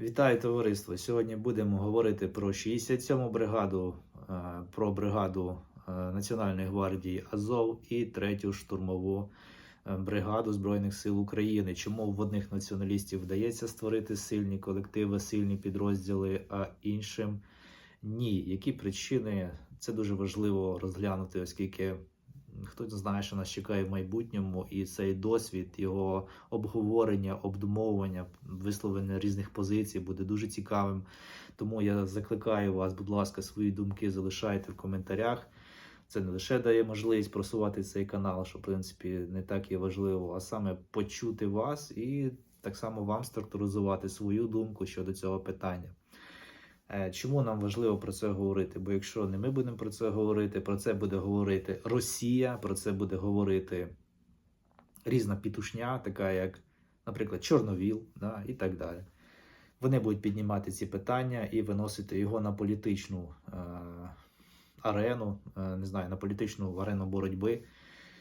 Вітаю товариство! Сьогодні будемо говорити про 67-му бригаду, е, про бригаду е, Національної гвардії Азов і 3-ю штурмову е, бригаду Збройних сил України. Чому в одних націоналістів вдається створити сильні колективи, сильні підрозділи, а іншим ні. Які причини? Це дуже важливо розглянути, оскільки хтось знає, що нас чекає в майбутньому, і цей досвід, його обговорення, обдумовування, висловлення різних позицій буде дуже цікавим. Тому я закликаю вас, будь ласка, свої думки залишайте в коментарях. Це не лише дає можливість просувати цей канал, що в принципі не так є важливо, а саме почути вас і так само вам структуризувати свою думку щодо цього питання. Е, Чому нам важливо про це говорити? Бо якщо не ми будемо про це говорити, про це буде говорити Росія, про це буде говорити різна пітушня, така як, наприклад, Чорновіл, да, і так далі. Вони будуть піднімати ці питання і виносити його на політичну е, арену, е, не знаю, на політичну арену боротьби.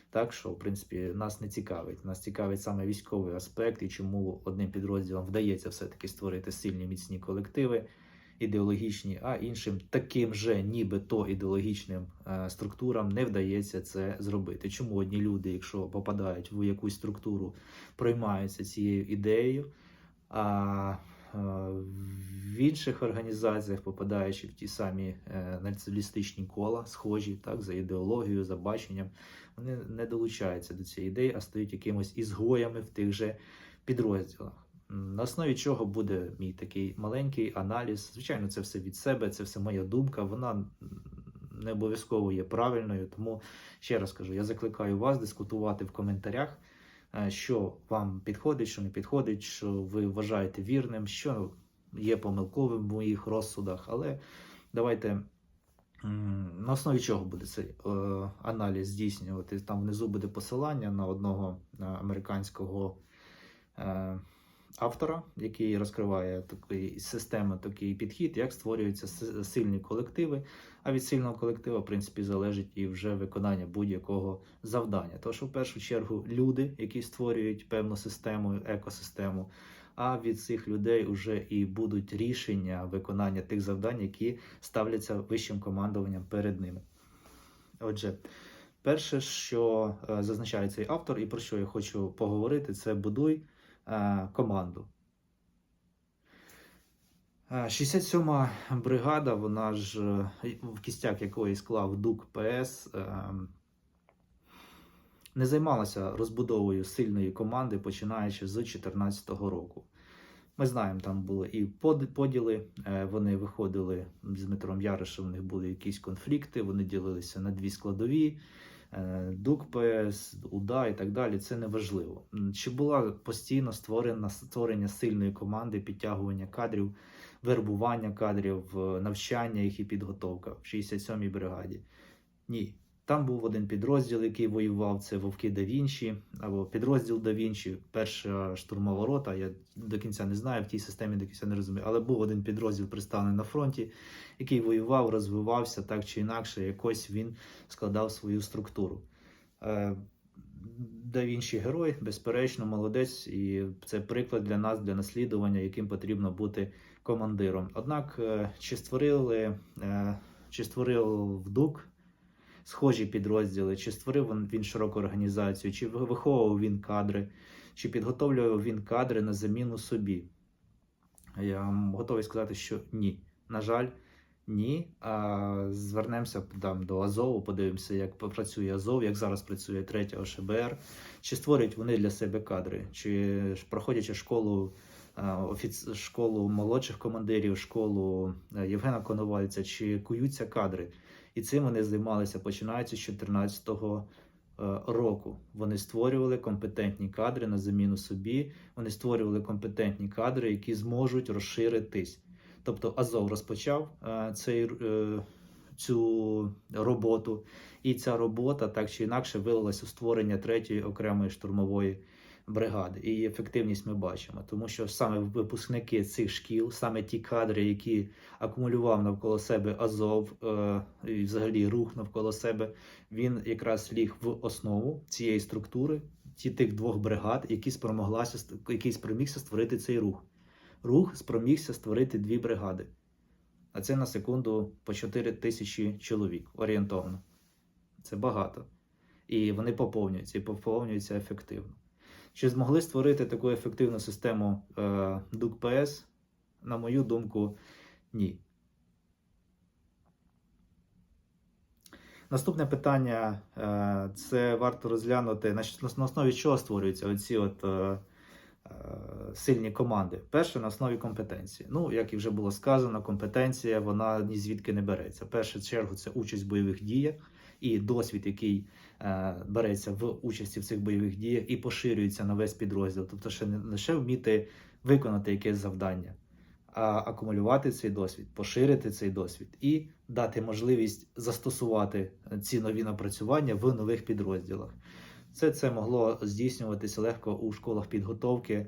Так що, в принципі, нас не цікавить. Нас цікавить саме військовий аспект і чому одним підрозділам вдається все-таки створити сильні міцні колективи ідеологічні, а іншим таким же, нібито ідеологічним е, структурам не вдається це зробити. Чому одні люди, якщо попадають в якусь структуру, приймаються цією ідеєю, а е, в інших організаціях, попадаючи в ті самі е, націоналістичні кола, схожі так, за ідеологією, за баченням, вони не долучаються до цієї ідеї, а стають якимось ізгоями в тих же підрозділах. На основі чого буде мій такий маленький аналіз. Звичайно, це все від себе, це все моя думка. Вона не обов'язково є правильною. Тому ще раз кажу: я закликаю вас дискутувати в коментарях, е, що вам підходить, що не підходить, що ви вважаєте вірним, що є помилковим в моїх розсудах. Але давайте. На основі чого буде цей е, аналіз здійснювати? Там внизу буде посилання на одного е, американського е, автора, який розкриває такий систему, такий підхід, як створюються сильні колективи. А від сильного колектива, в принципі, залежить і вже виконання будь-якого завдання. Що в першу чергу люди, які створюють певну систему, екосистему. А від цих людей вже і будуть рішення виконання тих завдань, які ставляться вищим командуванням перед ними. Отже, перше, що е, зазначає цей автор, і про що я хочу поговорити, це будуй команду. Е, 67-ма бригада, вона ж е, в кістяк якої склав ДУК ПС, е, не займалася розбудовою сильної команди, починаючи з 2014 року. Ми знаємо, там були і поділи, е, вони виходили з Дмитром Яришем, у них були якісь конфлікти, вони ділилися на дві складові. Е, ДУК ПС, УДА і так далі, це не важливо. Чи була постійно створена створення сильної команди, підтягування кадрів, вербування кадрів, е, навчання їх і підготовка в 67-й бригаді? Ні. Там був один підрозділ, який воював, це Вовки да Вінчі, або підрозділ да Вінчі, перша штурмова рота. Я до кінця не знаю, в тій системі до кінця не розумію. Але був один підрозділ представлений на фронті, який воював, розвивався так чи інакше, якось він складав свою структуру. Е, Да Вінчі герой, безперечно, молодець, і це приклад для нас, для наслідування, яким потрібно бути командиром. Однак, е, чи створили, е, чи створив ВДУК схожі підрозділи, чи створив він- широку організацію, чи виховував він кадри, чи підготовлював він кадри на заміну собі? Я готовий сказати, що ні. На жаль, ні. А звернемося там до Азову, подивимося, як працює Азов, як зараз працює третя ОШБР, чи створюють вони для себе кадри, чи проходячи школу. Офіц... школу молодших командирів, школу е, Євгена Коновальця, чи куються кадри. І цим вони займалися починаючи з 2014 року. Вони створювали компетентні кадри на заміну собі. Вони створювали компетентні кадри, які зможуть розширитись. Тобто Азов розпочав е, цей, е, цю роботу, і ця робота так чи інакше вилилась у створення третьої окремої штурмової бригади. І ефективність ми бачимо, тому що саме випускники цих шкіл, саме ті кадри, які акумулював навколо себе Азов е, і взагалі рух навколо себе, він якраз ліг в основу цієї структури, ті тих двох бригад, які спромоглася які спромігся створити цей рух. рух спромігся створити дві бригади. А це на секунду по 4 тисячі чоловік орієнтовно. Це багато. І вони поповнюються і поповнюються ефективно. Чи змогли створити таку ефективну систему е, ДУК-ПС? На мою думку, ні. Наступне питання е, це варто розглянути, на основі чого створюються оці от е, е, сильні команди. Перше, на основі компетенції. Ну, як і вже було сказано, компетенція вона ні звідки не береться. В першу чергу це участь в бойових діях і досвід, який е, береться в участі в цих бойових діях і поширюється на весь підрозділ. Тобто, ще не лише вміти виконати якесь завдання, а акумулювати цей досвід, поширити цей досвід і дати можливість застосувати ці нові напрацювання в нових підрозділах. Це, це могло здійснюватися легко у школах підготовки е,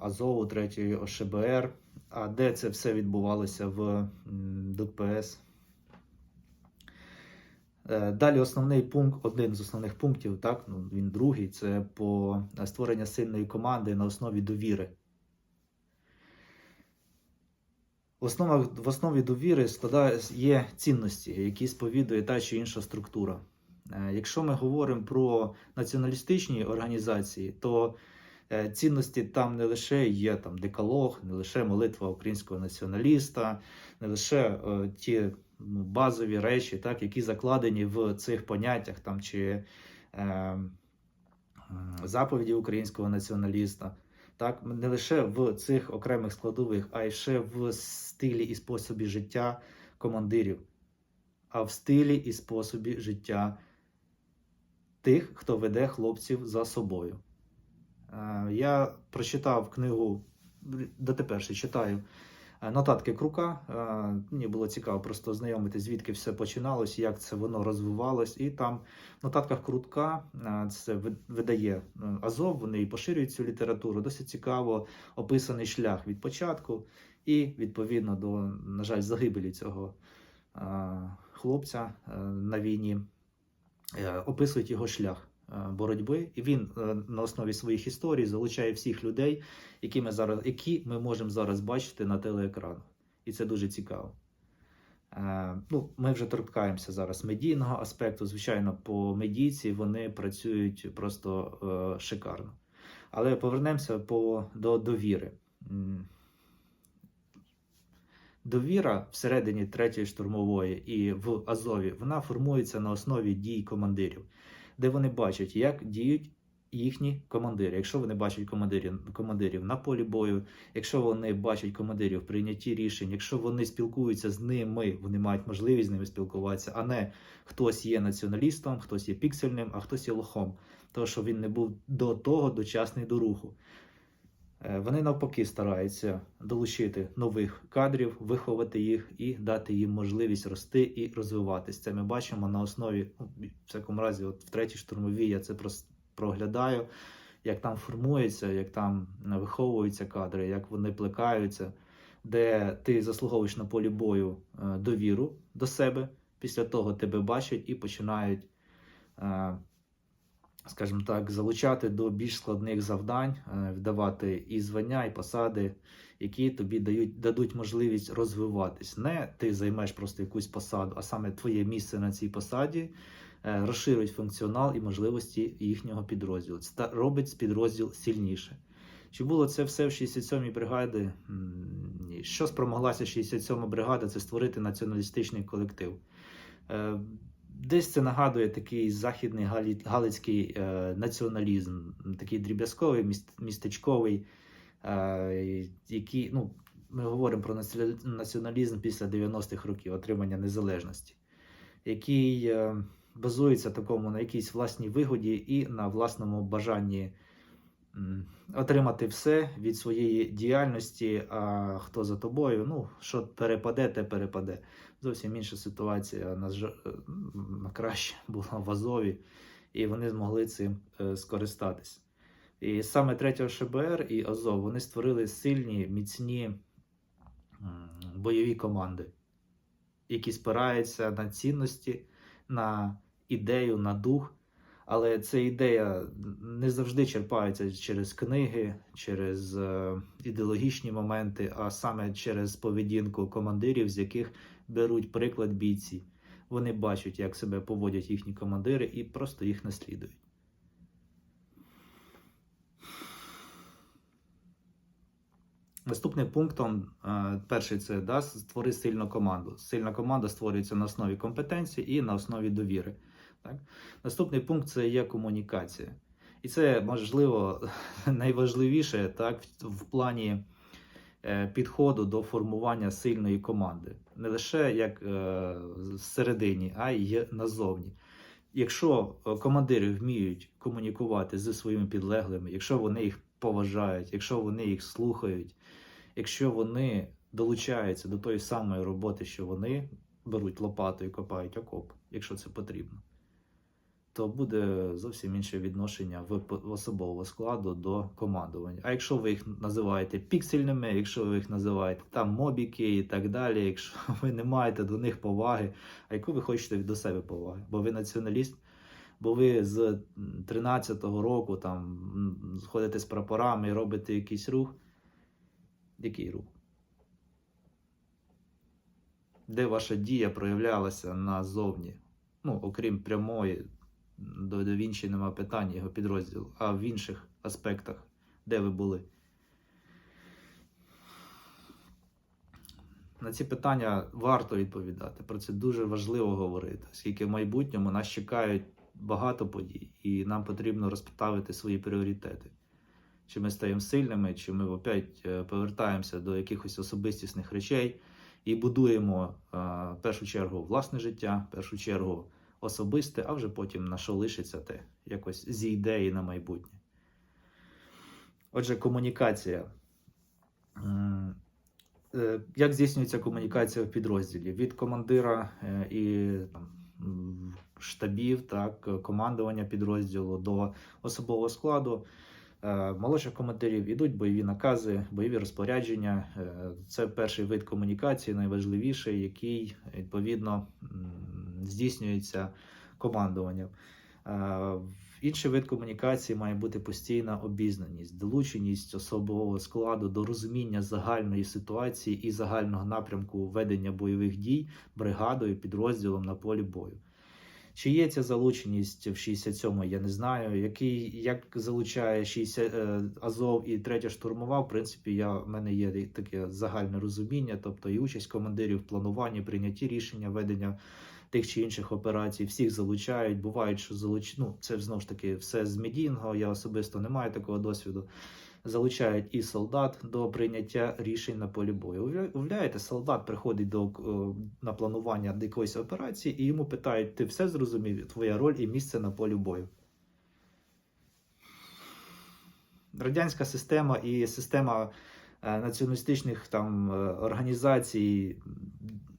Азову, 3 ОШБР. А де це все відбувалося в ДПС? Е, Далі основний пункт, один з основних пунктів, так, ну, він другий, це по створення сильної команди на основі довіри. В основах, в основі довіри складає, є цінності, які сповідує та чи інша структура. Е, Якщо ми говоримо про націоналістичні організації, то е, цінності там не лише є там декалог, не лише молитва українського націоналіста, не лише е, ті ну, базові речі, так, які закладені в цих поняттях там, чи е, заповіді українського націоналіста. Так, не лише в цих окремих складових, а й ще в стилі і способі життя командирів, а в стилі і способі життя тих, хто веде хлопців за собою. Е, Я прочитав книгу, дотепер ще читаю нотатки Крука. Е, Мені було цікаво просто ознайомитися, звідки все починалось, як це воно розвивалось. І там в нотатках Крутка е, це видає е, Азов, вони і поширюють цю літературу. Досить цікаво описаний шлях від початку і відповідно до, на жаль, загибелі цього е, хлопця е, на війні. Е, Описують його шлях е, боротьби, і він е, на основі своїх історій залучає всіх людей, які ми зараз, які ми можемо зараз бачити на телеекранах. І це дуже цікаво. Е, Ну, ми вже торкаємося зараз медійного аспекту. Звичайно, по медійці вони працюють просто е, шикарно. Але повернемося по, до довіри. Довіра всередині третьої штурмової і в Азові вона формується на основі дій командирів, де вони бачать, як діють їхні командири. Якщо вони бачать командирів, командирів на полі бою, якщо вони бачать командирів в прийнятті рішень, якщо вони спілкуються з ними, вони мають можливість з ними спілкуватися, а не хтось є націоналістом, хтось є піксельним, а хтось є лохом, тому що він не був до того дочасний до руху. Е, Вони навпаки стараються долучити нових кадрів, виховати їх і дати їм можливість рости і розвиватись. Це ми бачимо на основі, ну, в всякому разі, от в третій штурмовій я це проглядаю, як там формується, як там е, виховуються кадри, як вони плекаються, де ти заслуговуєш на полі бою е, довіру до себе. Після того тебе бачать і починають. Е, скажімо так, залучати до більш складних завдань, е, вдавати і звання, і посади, які тобі дають, дадуть можливість розвиватись. Не ти займеш просто якусь посаду, а саме твоє місце на цій посаді е, розширить функціонал і можливості їхнього підрозділу. Це робить підрозділ сильніше. Чи було це все в 67-й бригаді? Що спромоглася 67-ма бригада? Це створити націоналістичний колектив. Десь це нагадує такий західний галі- галицький е, націоналізм, такий дріб'язковий, міст- містечковий, е, який, ну, ми говоримо про націоналізм після 90-х років отримання незалежності, який е, базується такому на якійсь власній вигоді і на власному бажанні отримати все від своєї діяльності, а хто за тобою, ну, що перепаде, те перепаде. Зовсім інша ситуація на, е, на краще була в Азові, і вони змогли цим е, скористатись. І саме 3 ШБР і Азов вони створили сильні, міцні бойові команди, які спираються на цінності, на ідею, на дух, Але ця ідея не завжди черпається через книги, через е, ідеологічні моменти, а саме через поведінку командирів, з яких беруть приклад бійці. Вони бачать, як себе поводять їхні командири, і просто їх наслідують. Наступним пунктом, е, перший це да, створи сильну команду. Сильна команда створюється на основі компетенції і на основі довіри. Так? Наступний пункт це є комунікація. І це можливо найважливіше так, в, плані е, підходу до формування сильної команди. Не лише як е, всередині, а й назовні. Якщо е, командири вміють комунікувати зі своїми підлеглими, якщо вони їх поважають, якщо вони їх слухають, якщо вони долучаються до тої самої роботи, що вони беруть лопату і копають окоп, якщо це потрібно, то буде зовсім інше відношення в особового складу до командування. А якщо ви їх називаєте піксельними, якщо ви їх називаєте там мобіки і так далі, якщо ви не маєте до них поваги, а яку ви хочете до себе поваги? Бо ви націоналіст, бо ви з 13-го року там ходите з прапорами і робите якийсь рух. Який рух? Де ваша дія проявлялася назовні? Ну, окрім прямої, до, до Вінчі нема питань його підрозділу, а в інших аспектах, де ви були? На ці питання варто відповідати. Про це дуже важливо говорити, оскільки в майбутньому нас чекають багато подій, і нам потрібно розставити свої пріоритети. Чи ми стаємо сильними, чи ми опять е, повертаємося до якихось особистісних речей і будуємо е, в першу чергу власне життя, в першу чергу особисте, а вже потім на що лишиться те, якось зі ідеї на майбутнє. Отже, комунікація. Е, Як здійснюється комунікація в підрозділі? Від командира е, і там, штабів, так, командування підрозділу до особового складу. Е, Молодших командирів ідуть бойові накази, бойові розпорядження. Це перший вид комунікації, найважливіший, який відповідно здійснюється командуванням. Е, Інший вид комунікації має бути постійна обізнаність, долученість особового складу до розуміння загальної ситуації і загального напрямку ведення бойових дій бригадою, підрозділом на полі бою. Чи є ця залученість в 67-му, я не знаю. Який, як залучає 60, е, Азов і третя штурмова, в принципі, я, в мене є таке загальне розуміння, тобто і участь командирів в плануванні, прийнятті рішення, ведення тих чи інших операцій, всіх залучають. Бувають, що залуч... ну, це знову ж таки все з медінго, я особисто не маю такого досвіду. Залучають і солдат до прийняття рішень на полі бою. Уявляєте, солдат приходить до е, на планування якоїсь операції, і йому питають: ти все зрозумів? Твоя роль і місце на полі бою. Радянська система і система націоналістичних там е, організацій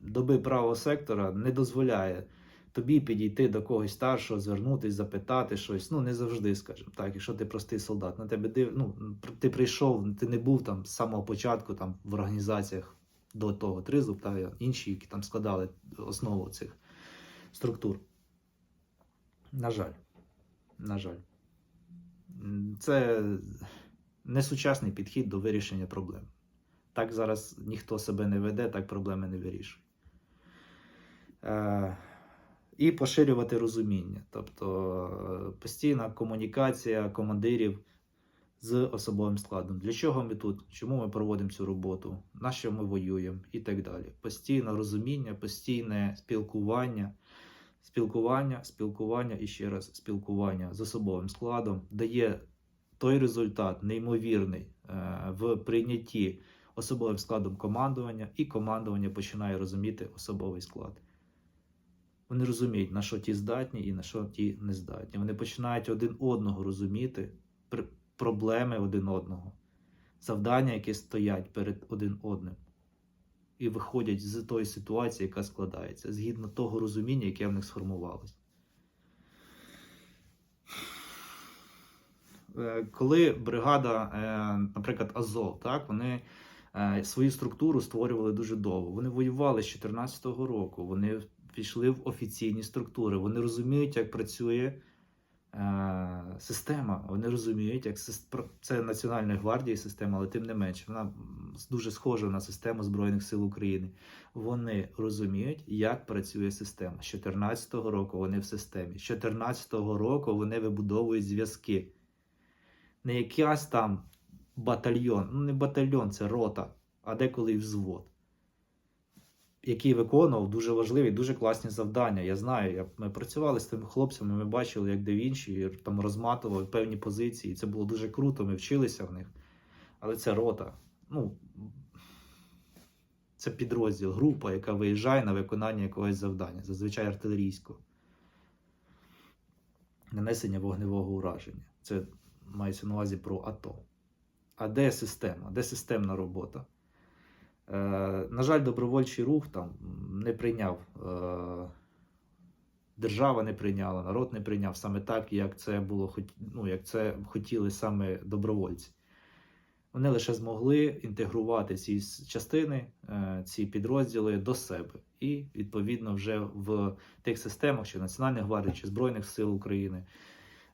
доби правого сектора не дозволяє тобі підійти до когось старшого, звернутись, запитати щось. Ну, не завжди, скажімо так. Якщо ти простий солдат, на тебе див... ну, ти прийшов, ти не був там з самого початку там в організаціях до того тризуб та інші, які там складали основу цих структур. На жаль, на жаль, це не сучасний підхід до вирішення проблем. Так зараз ніхто себе не веде, так проблеми не вирішує. Е, і поширювати розуміння, тобто е, постійна комунікація командирів з особовим складом. Для чого ми тут? Чому ми проводимо цю роботу? На що ми воюємо і так далі. Постійне розуміння, постійне спілкування, спілкування, спілкування і ще раз спілкування з особовим складом дає той результат неймовірний е, в прийнятті особовим складом командування, і командування починає розуміти особовий склад. Вони розуміють, на що ті здатні і на що ті не здатні. Вони починають один одного розуміти, проблеми один одного, завдання, які стоять перед один одним, і виходять з тої ситуації, яка складається, згідно того розуміння, яке в них сформувалось. Коли бригада, е, наприклад, Азов, так, вони е, свою структуру створювали дуже довго. Вони воювали з 2014 року. Вони пішли в офіційні структури. Вони розуміють, як працює е, система. Вони розуміють, як це Національної гвардії система, але тим не менше, вона дуже схожа на систему Збройних сил України. Вони розуміють, як працює система. З 2014 року вони в системі. З 2014 року вони вибудовують зв'язки. Не якась там батальйон, ну не батальйон, це рота, а деколи і взвод який виконував дуже важливі, дуже класні завдання. Я знаю, я, ми працювали з тими хлопцями, ми бачили, як Да Вінчі там розматував певні позиції. Це було дуже круто, ми вчилися в них. Але це рота. Ну, це підрозділ, група, яка виїжджає на виконання якогось завдання, зазвичай артилерійського. Нанесення вогневого ураження. Це мається на увазі про АТО. А де система? Де системна робота? Е, на жаль, добровольчий рух там не прийняв, е, держава не прийняла, народ не прийняв саме так, як це було ну, як це хотіли саме добровольці. Вони лише змогли інтегрувати ці частини, е, ці підрозділи до себе. І, відповідно, вже в тих системах, чи Національної гвардії, чи Збройних сил України,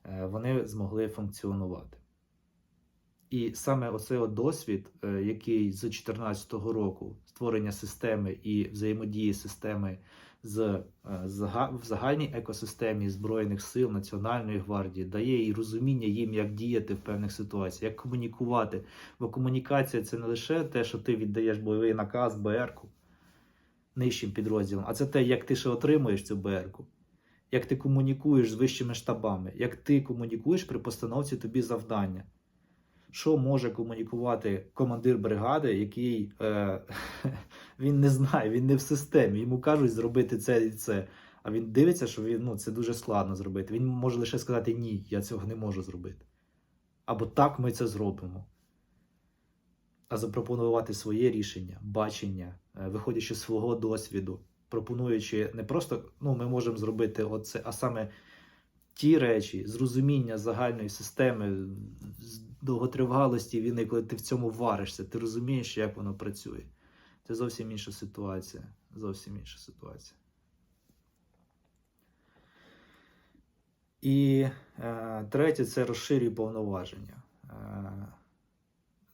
вони змогли функціонувати. І саме оцей от досвід, е, який з 2014 року створення системи і взаємодії системи з е, в загальній екосистемі Збройних сил Національної гвардії, дає і розуміння їм, як діяти в певних ситуаціях, як комунікувати. Бо комунікація це не лише те, що ти віддаєш бойовий наказ БРКу нижчим підрозділом, а це те, як ти ще отримуєш цю БРКу. Як ти комунікуєш з вищими штабами, як ти комунікуєш при постановці тобі завдання що може комунікувати командир бригади, який е, він не знає, він не в системі. Йому кажуть зробити це і це. А він дивиться, що він ну, це дуже складно зробити. Він може лише сказати ні, я цього не можу зробити. Або так ми це зробимо. А запропонувати своє рішення, бачення, е, виходячи з свого досвіду, пропонуючи не просто ну, ми можемо зробити оце, а саме ті речі, зрозуміння загальної системи, з довготривалості війни, коли ти в цьому варишся, ти розумієш, як воно працює. Це зовсім інша ситуація. Зовсім інша ситуація. І е, третє це розширює повноваження. Е,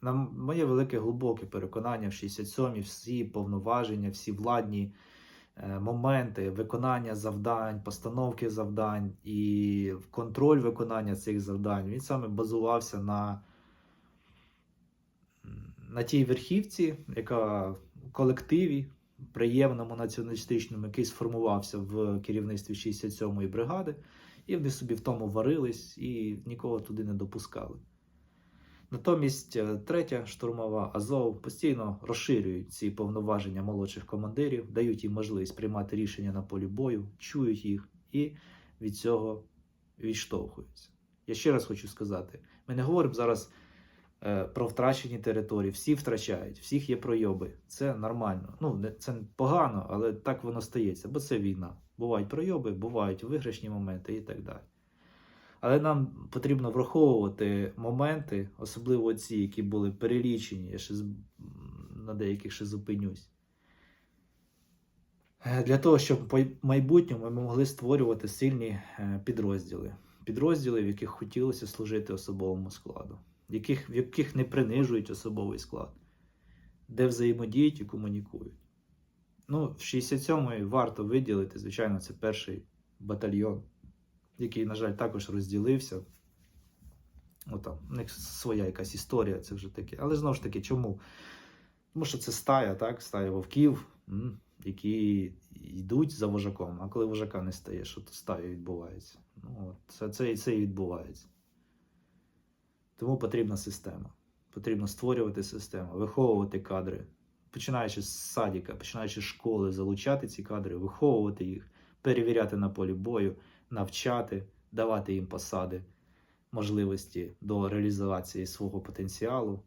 на моє велике глибоке переконання в 67-й всі повноваження, всі владні моменти виконання завдань, постановки завдань і контроль виконання цих завдань, він саме базувався на, на тій верхівці, яка в колективі приємному націоналістичному, який сформувався в керівництві 67-ї бригади, і вони собі в тому варились і нікого туди не допускали. Натомість е, третя штурмова Азов постійно розширюють ці повноваження молодших командирів, дають їм можливість приймати рішення на полі бою, чують їх і від цього відштовхуються. Я ще раз хочу сказати: ми не говоримо зараз е, про втрачені території, всі втрачають, всіх є пройоби. Це нормально. Ну, не- це погано, але так воно стається, бо це війна. Бувають пройоби, бувають виграшні моменти і так далі. Але нам потрібно враховувати моменти, особливо ці, які були перелічені, я ще на деяких ще зупинюсь. Е, Для того, щоб по майбутньому ми могли створювати сильні е, підрозділи. Підрозділи, в яких хотілося служити особовому складу, в яких, в яких не принижують особовий склад, де взаємодіють і комунікують. Ну, в 67-ї варто виділити, звичайно, це перший батальйон який, на жаль, також розділився. Ну, там, у них своя якась історія, це вже таке. Але знову ж таки, чому? Тому що це стая, так? стая вовків, які йдуть за вожаком. А коли вожака не стає, що то стая відбувається? Ну, от, це, це, це і відбувається. Тому потрібна система. Потрібно створювати систему, виховувати кадри, починаючи з садіка, починаючи з школи, залучати ці кадри, виховувати їх, перевіряти на полі бою, навчати, давати їм посади, можливості до реалізації свого потенціалу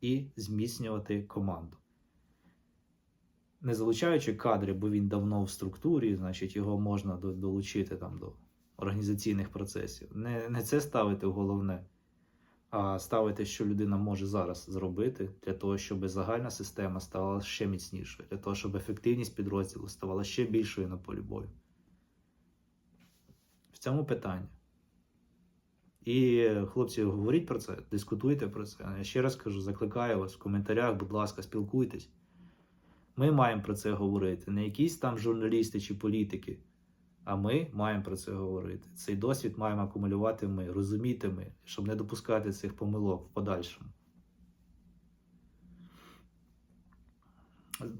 і зміцнювати команду. Не залучаючи кадри, бо він давно в структурі, значить його можна долучити там до організаційних процесів. Не, не це ставити головне, а ставити, що людина може зараз зробити для того, щоб загальна система стала ще міцнішою, для того, щоб ефективність підрозділу ставала ще більшою на полі бою. В цьому питання. І хлопці, говоріть про це, дискутуйте про це. Я ще раз кажу, закликаю вас в коментарях, будь ласка, спілкуйтесь. Ми маємо про це говорити, не якісь там журналісти чи політики. А ми маємо про це говорити. Цей досвід маємо акумулювати ми, розуміти ми, щоб не допускати цих помилок в подальшому.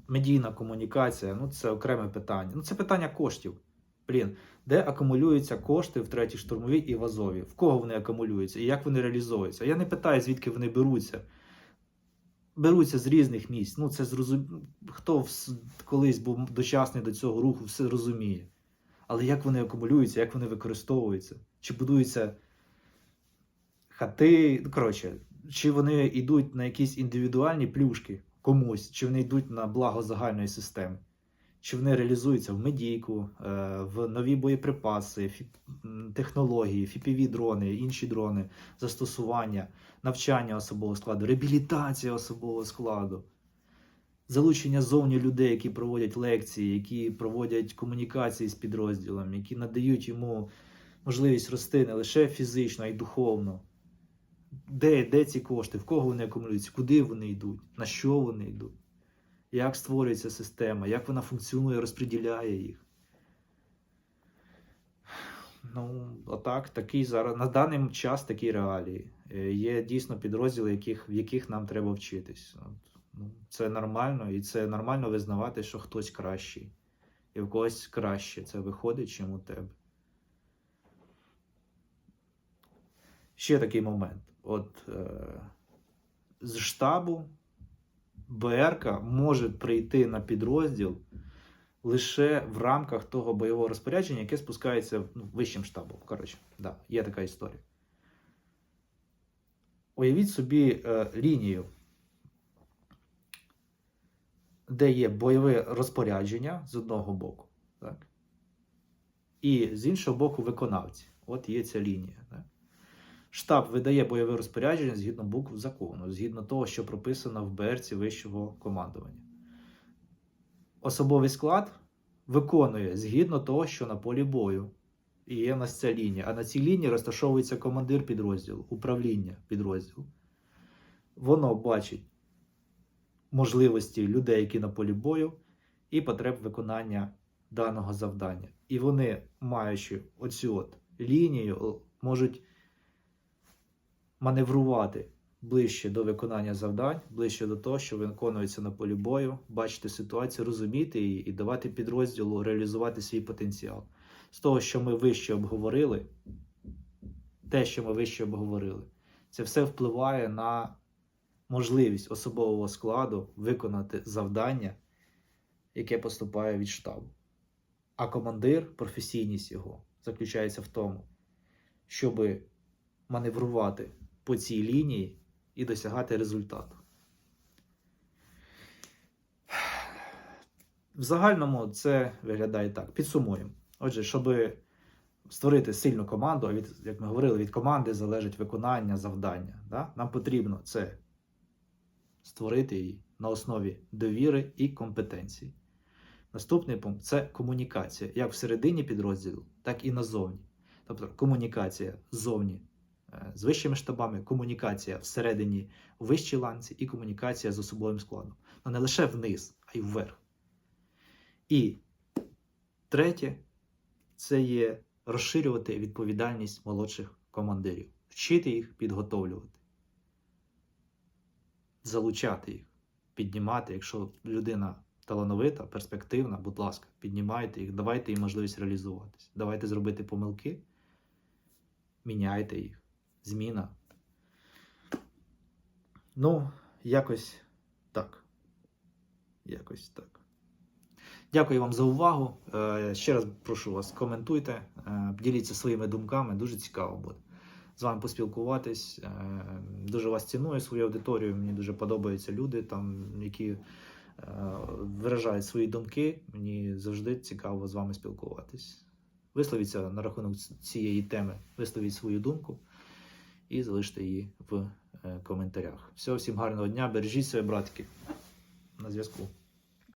Медійна комунікація ну це окреме питання. Ну це питання коштів. Блін, де акумулюються кошти в третій штурмовій і в Азові? В кого вони акумулюються і як вони реалізовуються? Я не питаю, звідки вони беруться. Беруться з різних місць. Ну, це зрозум... Хто в... колись був дочасний до цього руху, все розуміє. Але як вони акумулюються, як вони використовуються? Чи будуються хати? Ну, коротше, чи вони йдуть на якісь індивідуальні плюшки комусь, чи вони йдуть на благо загальної системи? Чи вони реалізуються в медійку, е, в нові боєприпаси, технології, fpv дрони, інші дрони, застосування, навчання особового складу, реабілітація особового складу, залучення зовні людей, які проводять лекції, які проводять комунікації з підрозділом, які надають йому можливість рости не лише фізично, а й духовно. Де, де ці кошти, в кого вони акумулюються, куди вони йдуть, на що вони йдуть, як створюється система, як вона функціонує, розподіляє їх. Ну, отак, такий зараз на даний час такі реалії. Е, Є дійсно підрозділи, яких, в яких нам треба вчитись. От, ну, це нормально, і це нормально визнавати, що хтось кращий. І в когось краще це виходить, чим у тебе. Ще такий момент. От е, з штабу БРК може прийти на підрозділ лише в рамках того бойового розпорядження, яке спускається ну, вищим штабом. Коротше, да, є така історія. Уявіть собі е, лінію, де є бойове розпорядження з одного боку, так? і з іншого боку виконавці. От є ця лінія. Так? Штаб видає бойове розпорядження згідно букв закону, згідно того, що прописано в БРці вищого командування. Особовий склад виконує згідно того, що на полі бою. І є в нас ця лінія. А на цій лінії розташовується командир підрозділу, управління підрозділу. Воно бачить можливості людей, які на полі бою, і потреб виконання даного завдання. І вони, маючи оцю от лінію, можуть маневрувати ближче до виконання завдань, ближче до того, що виконується на полі бою, бачити ситуацію, розуміти її і давати підрозділу реалізувати свій потенціал. З того, що ми вище обговорили, те, що ми вище обговорили, це все впливає на можливість особового складу виконати завдання, яке поступає від штабу. А командир, професійність його заключається в тому, щоб маневрувати по цій лінії і досягати результату. В загальному це виглядає так. Підсумуємо. Отже, щоб створити сильну команду, а від, як ми говорили, від команди залежить виконання завдання. Да? Нам потрібно це створити її на основі довіри і компетенції. Наступний пункт це комунікація, як всередині підрозділу, так і назовні. Тобто комунікація ззовні з вищими штабами, комунікація всередині в вищій ланці і комунікація з особовим складом. Ну не лише вниз, а й вверх. І третє це є розширювати відповідальність молодших командирів, вчити їх підготовлювати, залучати їх, піднімати. Якщо людина талановита, перспективна, будь ласка, піднімайте їх, давайте їм можливість реалізуватись. Давайте зробити помилки, міняйте їх. Зміна. Ну, якось так. Якось так. Дякую вам за увагу. Е, Ще раз прошу вас, коментуйте, е, діліться своїми думками, дуже цікаво буде з вами поспілкуватись. Е, Дуже вас ціную, свою аудиторію. Мені дуже подобаються люди, там, які виражають свої думки. Мені завжди цікаво з вами спілкуватись. Висловіться на рахунок цієї теми, висловіть свою думку і залиште її в е, коментарях. Всього всім гарного дня, бережіть себе, братки. На зв'язку.